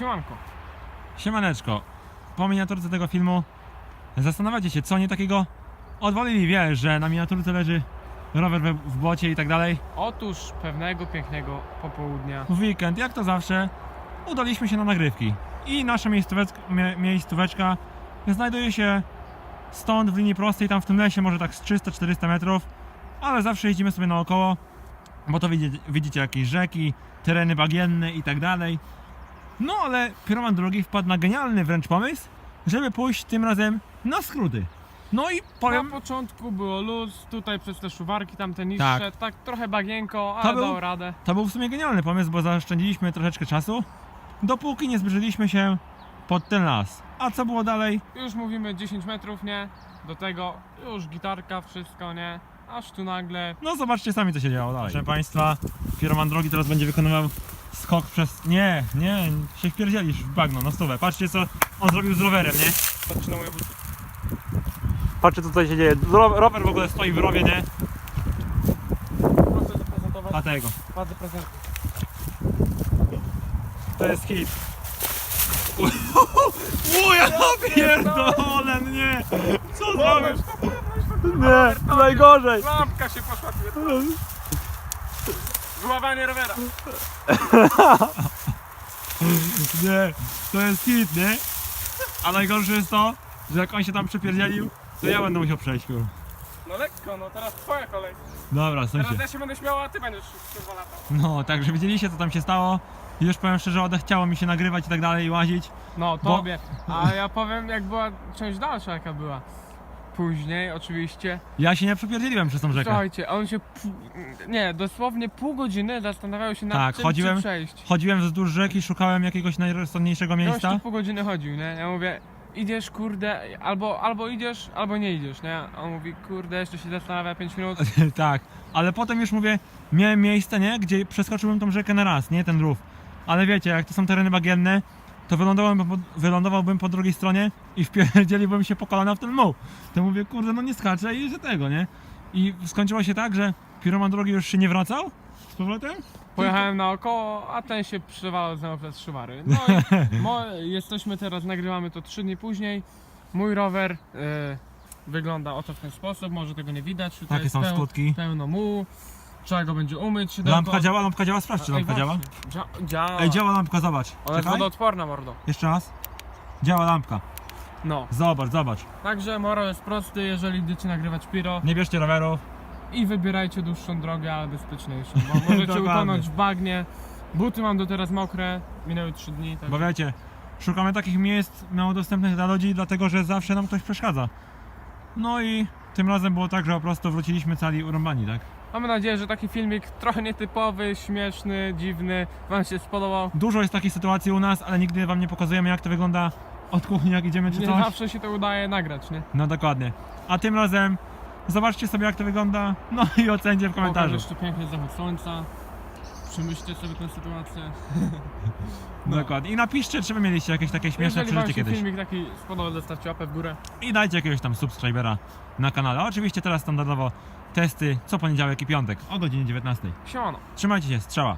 Siemanko. Siemaneczko, po miniaturce tego filmu zastanawiacie się, co nie takiego odwalili, wiesz, że na miniaturce leży rower we, w błocie i tak dalej. Otóż pewnego pięknego popołudnia. W weekend, jak to zawsze, udaliśmy się na nagrywki. I nasza miejscóweczka, mie, miejscóweczka znajduje się stąd w linii prostej, tam w tym lesie, może tak z 300-400 metrów, ale zawsze jeździmy sobie naokoło, bo to widzicie, widzicie jakieś rzeki, tereny bagienne i tak dalej. No ale Pyroman drugi wpadł na genialny wręcz pomysł, żeby pójść tym razem na skróty. No i powiem, Na początku było luz, tutaj przez te szuwarki, tamte niższe, tak, Tak. trochę bagienko, ale był- dał radę. To był w sumie genialny pomysł, bo zaoszczędziliśmy troszeczkę czasu, dopóki nie zbliżyliśmy się pod ten las. A co było dalej? Już mówimy 10 metrów, nie? Do tego już gitarka, wszystko, nie? Aż tu nagle No zobaczcie sami co się działo dalej. Proszę Państwa, Pieroman drogi teraz będzie wykonywał skok przez... Nie, nie, się wpierdzielisz w bagno, na stówę. Patrzcie co on zrobił z rowerem, nie? patrzę na moje buty. Patrzcie co tutaj się dzieje. Ro- Rower w ogóle stoi w rowie, nie? A tego. ładny prezent. To jest hit. O ja pierdolę, nie! Co zrobisz? Nie, najgorzej! Lampka się poszła tu. Złamanie rowera. Nie, to jest hit, nie? A najgorsze jest to, że jak on się tam przepierdzielił, to ja będę musiał przejść. kurwa. No lekko, no teraz twoja kolej. Dobra, Teraz sąsiad. ja się będę śmiała, a ty będziesz kurwa latał. No, także widzieliście co tam się stało. I Już powiem szczerze, odechciało mi się nagrywać i tak dalej i łazić. No, Bo- tobie. A ja powiem, jak była część dalsza, jaka była. Później, oczywiście. Ja się nie przepierdzieliłem przez tą rzekę. Słuchajcie, on się. Nie, dosłownie pół godziny zastanawiał się nad Tak, tym, chodziłem- czy przejść. Chodziłem wzdłuż rzeki, szukałem jakiegoś najrozsądniejszego miejsca. pół godziny chodził, nie? Ja mówię, idziesz, kurde, albo, albo idziesz, albo nie idziesz, nie? A on mówi, kurde, jeszcze się zastanawia 5 minut. tak, ale potem już mówię, miałem miejsce, nie? Gdzie przeskoczyłem tą rzekę na raz, nie? Ten rów. Ale wiecie, jak to są tereny bagienne, to wylądowałbym po, wylądowałbym po drugiej stronie i wpierdzieliłbym się po kolana w ten muł. To mówię, kurde, no nie skaczę i że tego, nie? I skończyło się tak, że Piroman drogi już się nie wracał z powrotem. Pojechałem naokoło, a ten się przewalał znowu przez szywary. No i mo, jesteśmy teraz, nagrywamy to 3 dni później. Mój rower e, wygląda oto w ten sposób, może tego nie widać. Tutaj Takie jest są peł- skutki. Pełno mułu. Trzeba go będzie umyć. Lampka działa, lampka działa, sprawdź czy lampka działa. Dzia działa. Ej, działa lampka, zobacz. Ona jest Czekaj. wodoodporna, mordo. Jeszcze raz. Działa lampka. No. Zobacz, zobacz. Także moral jest prosty, jeżeli idziecie nagrywać piro Nie bierzcie rowerów. i wybierajcie dłuższą drogę, ale bezpieczniejszą, bo możecie Dokładnie. utonąć w bagnie. Buty mam do teraz mokre, minęły 3 dni. Tak. Bo wiecie, szukamy takich miejsc mało dostępnych dla ludzi, dlatego że zawsze nam ktoś przeszkadza. No i tym razem było tak, że po prostu wróciliśmy cali urąbani, tak? Mamy nadzieję, że taki filmik trochę nietypowy, śmieszny, dziwny Wam się spodobał. Dużo jest takich sytuacji u nas, ale nigdy wam nie pokazujemy jak to wygląda od kuchni, jak idziemy czy Nie coś. zawsze się to udaje nagrać, nie? No dokładnie. A tym razem zobaczcie sobie jak to wygląda, no i ocencie w Pokaż komentarzu. jeszcze piękny zachód słońca. Przemyślcie sobie tę sytuację. no. Dokładnie. I napiszcie, czy wy mieliście jakieś takie śmieszne Jeżeli Wam przeżycie się kiedyś. filmik taki spodobał, zostawcie łapę w górę. I dajcie jakiegoś tam subskrybera na kanale. Oczywiście teraz standardowo testy co poniedziałek i piątek o godzinie 19. Siemano. Trzymajcie się, strzała.